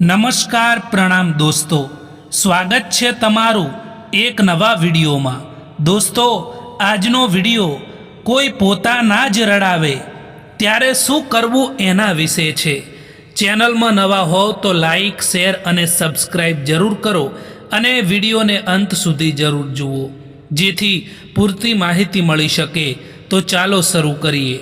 નમસ્કાર પ્રણામ દોસ્તો. સ્વાગત છે તમારું એક નવા વિડીયોમાં. દોસ્તો, આજનો વીડિયો કોઈ પોતાના જ રડાવે. ત્યારે શું કરવું એના વિશે છે? ચેનલમાં નવા હોવ તો લાઈક, શેર અને સબસ્ક્રાઈબ જરૂર કરો અને વિડીયોને અંત સુધી જરૂર જુઓ. જેથી પૂરતી માહિતી મળી શકે. તો ચાલો શરૂ કરીએ.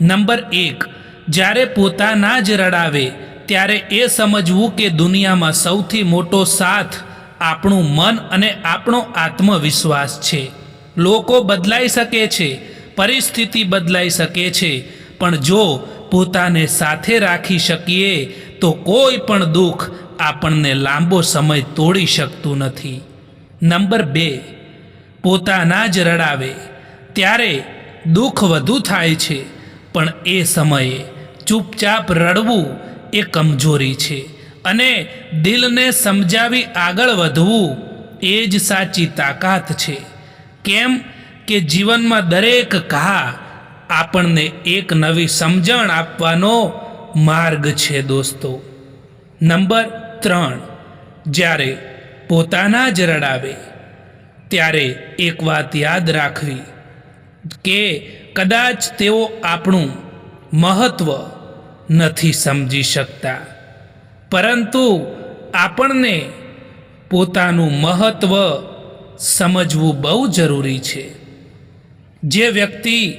નંબર એક. જ્યારે પોતાના જ રડાવે ત્યારે એ સમજવું કે દુનિયામાં સૌથી મોટો સાથ આપણું મન અને આપણો આત્મવિશ્વાસ છે. લોકો બદલાઈ શકે છે, પરિસ્થિતિ બદલાઈ શકે છે, પણ જો પોતાને સાથે રાખી શકીએ, તો કોઈ પણ દુઃખ આપણને લાંબો સમય તોડી શકતું નથી. નંબર બે, પોતાના જ રડાવે. ત્યારે દુઃખ વધુ થાય છે, પણ એ સમયે ચૂપચાપ રડવું એ કમજોરી છે. અને દિલને સમજાવી આગળ વધવું એ જ સાચી તાકાત છે. કેમ કે જીવનમાં દરેક ઘા આપણને એક નવી સમજણ આપવાનો માર્ગ છે દોસ્તો. નંબર ત્રણ. જ્યારે પોતાના જ રડાવે, ત્યારે એક વાત યાદ રાખવી કે કદાચ તેઓ આપણું મહત્વ નથી સમજી શકતા. પરંતુ આપણને પોતાનું મહત્ત્વ સમજવું બહુ જરૂરી છે. જે વ્યક્તિ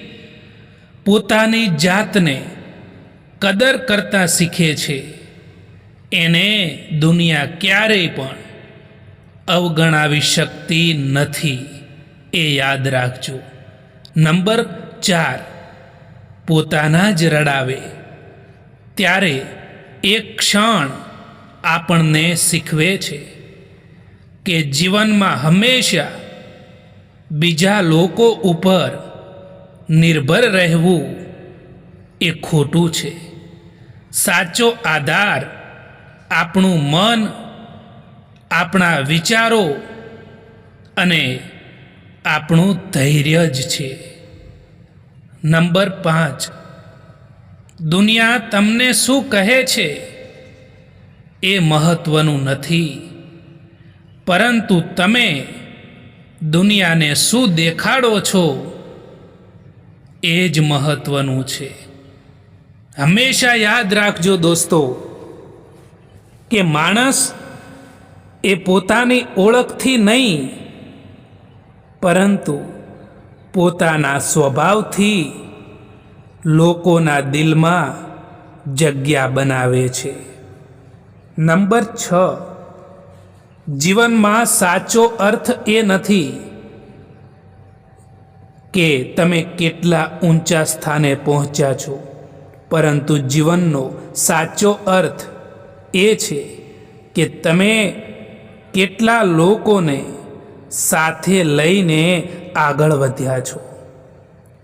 પોતાની જાતને કદર કરતા શીખે છે, એને દુનિયા ક્યારેય પણ અવગણાવી શકતી નથી, એ યાદ રાખજો. નંબર ચાર, પોતાના જ રડાવે. ત્યારે એક ક્ષણ આપણને શીખવે છે કે જીવનમાં હંમેશા બીજા લોકો ઉપર નિર્ભર રહેવું એ ખોટું છે. સાચો આધાર આપણું મન, આપણા વિચારો અને આપણું ધૈર્ય જ છે. નંબર પાંચ દુનિયા તમને શું કહે છે? એ મહત્વનું નથી. પરંતુ તમે દુનિયાને શું દેખાડો છો? એ જ મહત્વનું છે. હંમેશા યાદ રાખજો દોસ્તો, કે માણસ એ પોતાની ઓળખથી નહીં, પરંતુ પોતાના સ્વભાવથી લોકોના દિલમાં જગ્યા બનાવે છે. નંબર છ. જીવનમાં સાચો અર્થ એ નથી કે તમે કેટલા ઊંચા સ્થાને પહોંચ્યા છો, પરંતુ જીવનનો સાચો અર્થ એ છે કે તમે કેટલા લોકોને સાથે લઈને આગળ વધ્યા છો.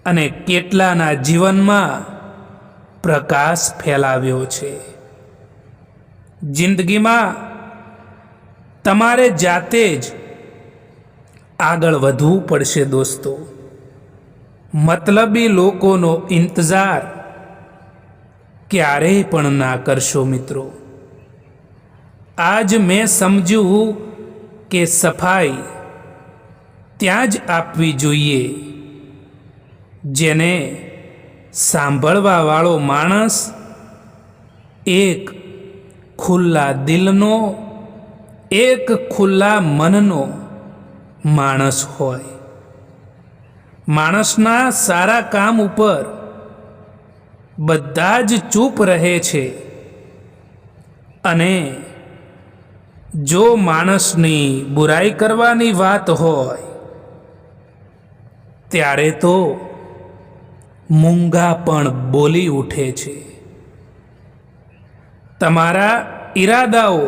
અને કેટલાના જીવનમાં પ્રકાશ ફેલાવ્યો છે. જિંદગીમાં તમારે જાતે જ આગળ વધવું પડશે દોસ્તો. મતલબી લોકોનો ઇંતજાર ક્યારેય પણ ના કરશો મિત્રો. આજ મેં સમજ્યું કે સફાઈ ત્યાં જ આપવી જોઈએ. જેને સાંભળવાવાળો માણસ એક ખુલ્લા દિલનો, એક ખુલ્લા મનનો માણસ હોય. માણસના સારા કામ ઉપર બધા જ ચૂપ રહે છે અને જો માણસની બુરાઈ કરવાની વાત હોય, ત્યારે તો મૂંગા પણ બોલી ઉઠે છે. તમારા ઈરાદાઓ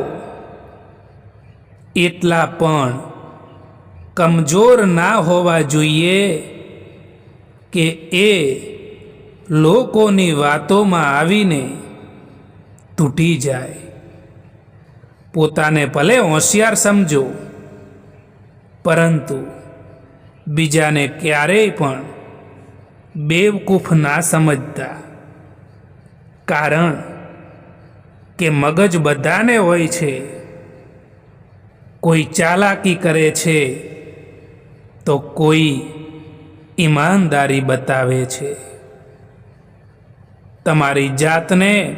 એટલા પણ કમજોર ના હોવા જોઈએ કે એ લોકોની વાતોમાં આવીને તૂટી જાય. પોતાને ભલે હોશિયાર સમજો, પરંતુ બીજાને ક્યારેય પણ બેવકૂફ ના સમજતા. કારણ કે મગજ બધાને હોય છે. કોઈ ચાલાકી કરે છે, તો કોઈ ઈમાનદારી બતાવે છે. તમારી જાતને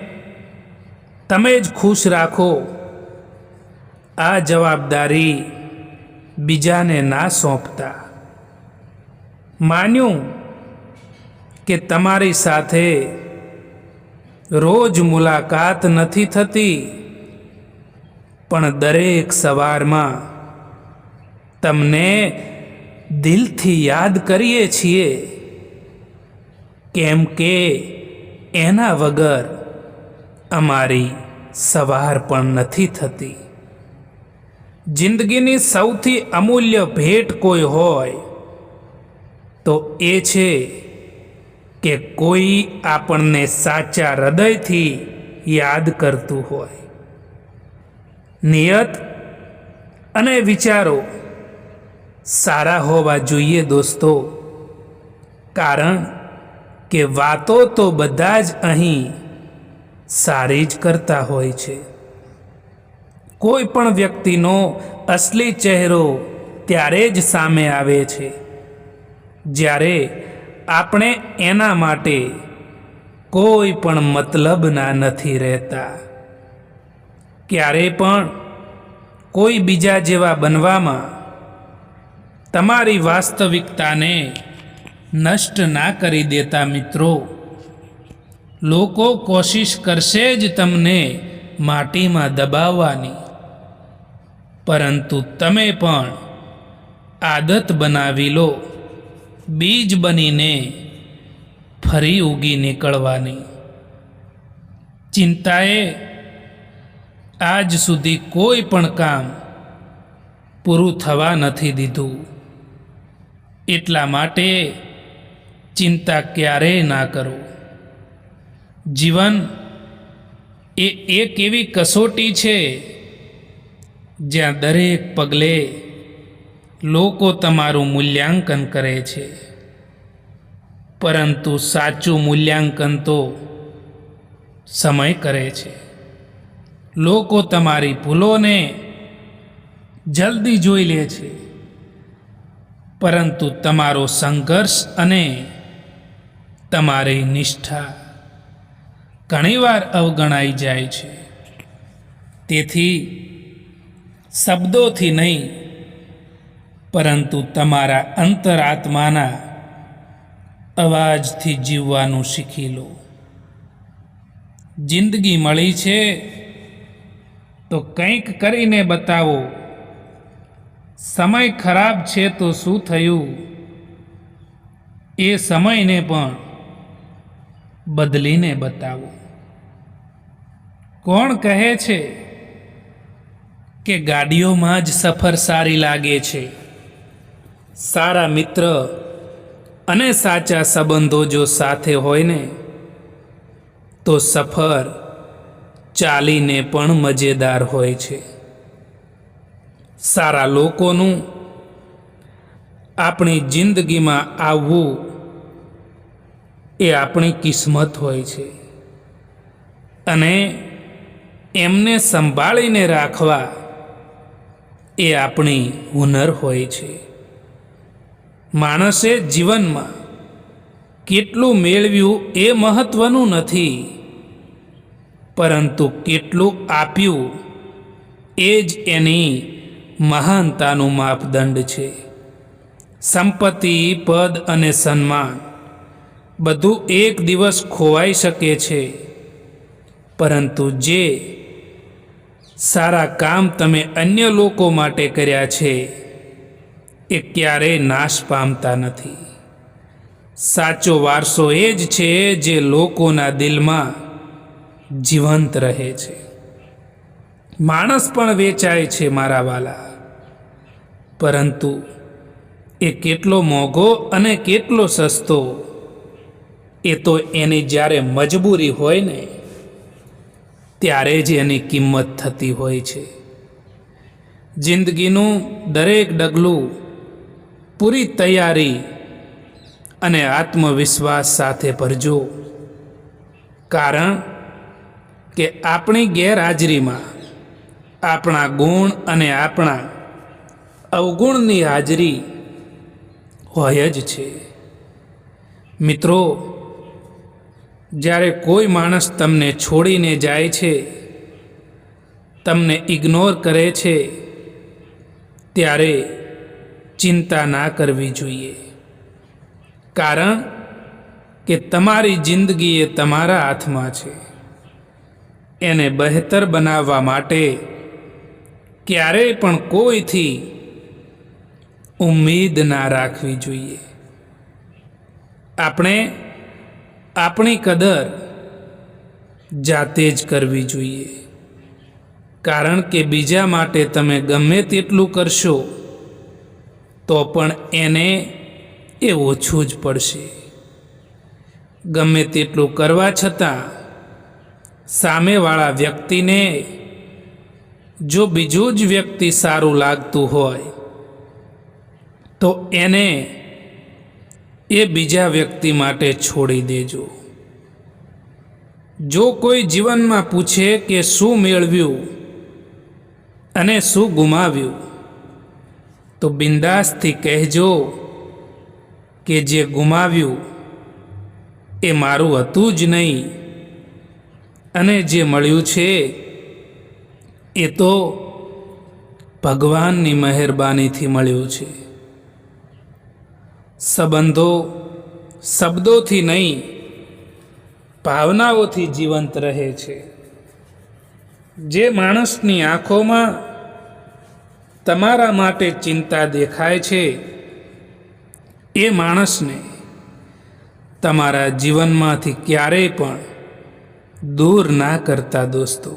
તમે જ ખુશ રાખો. આ જવાબદારી બીજાને ના સોંપતા. માન્યું કે તમારી સાથે રોજ મુલાકાત નથી થતી, પણ દરેક સવારમાં તમને દિલથી યાદ કરીએ છીએ કેમ કે એના વગર અમારી સવાર પણ નથી થતી. જિંદગીની સૌથી અમૂલ્ય ભેટ કોઈ હોય તો એ છે કે કોઈ આપણને સાચા હૃદયથી યાદ કરતું હોય. નિયત અને વિચારો સારા હોવા જોઈએ દોસ્તો, કારણ કે વાતો તો બધા જ અહીં સારી જ કરતા હોય છે. કોઈ પણ વ્યક્તિનો અસલી ચહેરો ત્યારે જ સામે આવે છે, જ્યારે આપણે એના માટે કોઈ પણ મતલબના નથી રહેતા. ક્યારે પણ કોઈ બીજા જેવા બનવામાં તમારી વાસ્તવિકતાને નષ્ટ ના કરી દેતા મિત્રો, લોકો કોશિશ કરશે જ તમને માટીમાં દબાવવાની. પરંતુ તમે પણ આદત બનાવી લો. બીજ બનીને ફરી ઉગી નીકળવાની. ચિંતાએ આજ સુધી કોઈ પણ કામ પૂરું થવા નથી દીધું. એટલા માટે ચિંતા ક્યારેય ના કરો. જીવન એ એક એવી કસોટી છે જ્યાં દરેક પગલે લોકો તમારું મૂલ્યાંકન કરે છે. પરંતુ સાચું મૂલ્યાંકન તો સમય કરે છે. લોકો તમારી ભૂલોને જલ્દી જોઈ લે છે. પરંતુ તમારો સંઘર્ષ અને તમારી નિષ્ઠા ઘણીવાર અવગણાઈ જાય છે. તેથી શબ્દોથી નહીં પરંતુ તમારા અંતરાત્માના અવાજથી જીવવાનું શીખી લો. જિંદગી મળી છે, તો કંઈક કરીને બતાવો. સમય ખરાબ છે તો શું થયું? એ સમયને પણ બદલીને બતાવો. કોણ કહે છે કે ગાડીઓમાં જ સફર સારી લાગે છે? સારા મિત્ર અને સાચા સંબંધો જો સાથે હોય ને, તો સફર ચાલીને પણ મજેદાર હોય છે. સારા લોકોનું આપણી જિંદગીમાં આવવું એ આપણી કિસ્મત હોય છે. અને એમને સંભાળીને રાખવા એ આપણી હુનર હોય છે. માણસે જીવનમાં કેટલું મેળવ્યું એ મહત્વનું નથી. પરંતુ કેટલું આપ્યું એ જ એની મહાનતાનું માપદંડ છે. સંપત્તિ, પદ અને સન્માન બધું એક દિવસ ખોવાઈ શકે છે. પરંતુ જે સારા કામ તમે અન્ય લોકો માટે કર્યા છે એ ક્યારેય નાશ પામતા નથી. સાચો વારસો એ જ છે જે લોકોના દિલમાં જીવંત રહે છે. માણસ પણ વેચાય છે મારા વાલા. પરંતુ એ કેટલો મોંઘો અને કેટલો સસ્તો, એ તો એની જ્યારે મજબૂરી હોય ને, ત્યારે જ એની કિંમત થતી હોય છે. જિંદગીનું દરેક ડગલું પૂરી તૈયારી અને આત્મવિશ્વાસ સાથે ભરજો. કારણ કે આપણી ગેરહાજરીમાં આપણા ગુણ અને આપણા અવગુણની હાજરી હોય જ છે. મિત્રો, જ્યારે કોઈ માણસ તમને છોડીને જાય છે, તમને ઇગ્નોર કરે છે, ત્યારે ચિંતા ના કરવી જોઈએ. કારણ કે તમારી જિંદગી એ તમારા હાથમાં છે. એને બહેતર બનાવવા માટે ક્યારેય પણ કોઈથી ઉમ્મીદ ના રાખવી જોઈએ. આપણે આપણી કદર જાતે જ કરવી જોઈએ. કારણ કે બીજા માટે તમે ગમે તેટલું કરશો તો પણ એને એ ઓછું જ પડશે. ગમે તેટલું કરવા છતાં સામેવાળા વ્યક્તિને જો બીજું જ વ્યક્તિ સારું લાગતું હોય, તો એને એ બીજા વ્યક્તિ માટે છોડી દેજો. જો કોઈ જીવનમાં પૂછે કે શું મેળવ્યું અને શું ગુમાવ્યું તો બિંદાસથી કહેજો કે જે ગુમાવ્યું એ મારું હતું જ નહીં. અને જે મળ્યું છે એ તો ભગવાનની મહેરબાનીથી મળ્યું છે. સંબંધો શબ્દોથી નહીં, ભાવનાઓથી જીવંત રહે છે. જે માણસની આંખોમાં તમારા માટે ચિંતા દેખાય છે? એ માણસને તમારા જીવનમાંથી ક્યારેય પણ દૂર ના કરતા દોસ્તો.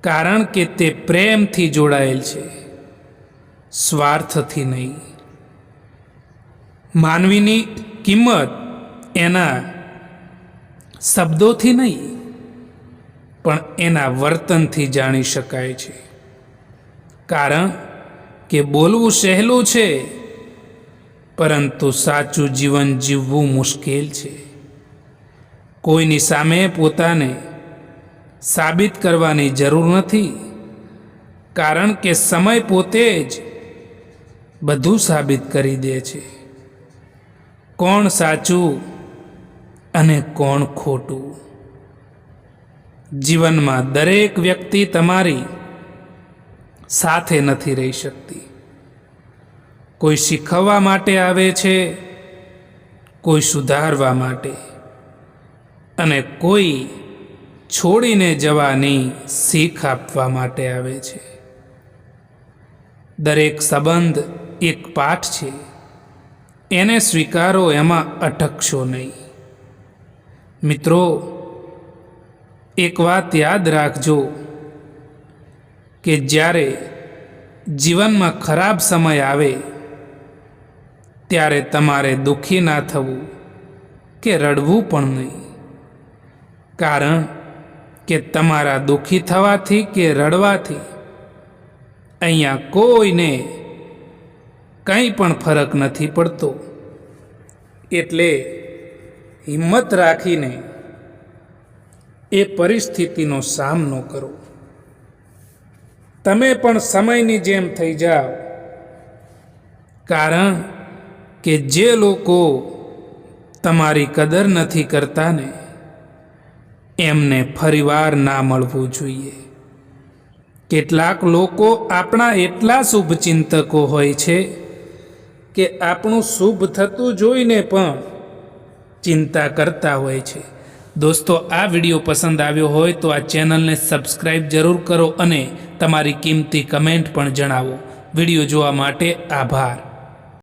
કારણ કે તે પ્રેમથી જોડાયેલ છે, સ્વાર્થથી નહીં. માનવીની કિંમત એના શબ્દોથી નહીં, પણ એના વર્તનથી જાણી શકાય છે. કારણ કે બોલવું સહેલું છે, પરંતુ સાચું જીવન જીવવું મુશ્કેલ છે. કોઈની સામે પોતાને સાબિત કરવાની જરૂર નથી, કારણ કે સમય પોતે જ બધું સાબિત કરી દે છે. કોણ સાચું અને કોણ ખોટું? જીવનમાં દરેક વ્યક્તિ તમારી સાથે નથી રહી શકતી. કોઈ શીખવવા માટે આવે છે, કોઈ સુધારવા માટે. અને કોઈ છોડીને જવાની શીખ આપવા માટે આવે છે. દરેક સંબંધ એક પાઠ છે. એને સ્વીકારો, એમાં અટકશો નહીં. મિત્રો, એક વાત યાદ રાખજો. કે જ્યારે જીવનમાં ખરાબ સમય આવે, ત્યારે તમારે દુઃખી ના થવું કે રડવું પણ નહીં. કારણ કે તમારા દુઃખી થવાથી કે રડવાથી અહીંયા કોઈને કંઈ પણ ફરક નથી પડતો. એટલે હિંમત રાખીને એ પરિસ્થિતિનો સામનો કરો. તમે પણ સમયની જેમ થઈ જાઓ. કારણ કે જે લોકો તમારી કદર નથી કરતા ને એમને ફરીવાર ના મળવું જોઈએ. કેટલાક લોકો આપણા એટલા શુભચિંતકો હોય છે કે આપણું શુભ થતું જોઈને પણ ચિંતા કરતા હોય છે. દોસ્તો, આ વીડિયો પસંદ આવ્યો હોય તો આ ચેનલને સબસ્ક્રાઈબ જરૂર કરો અને તમારી કિંમતી કમેન્ટ પણ જણાવો. વીડિયો જોવા માટે આભાર.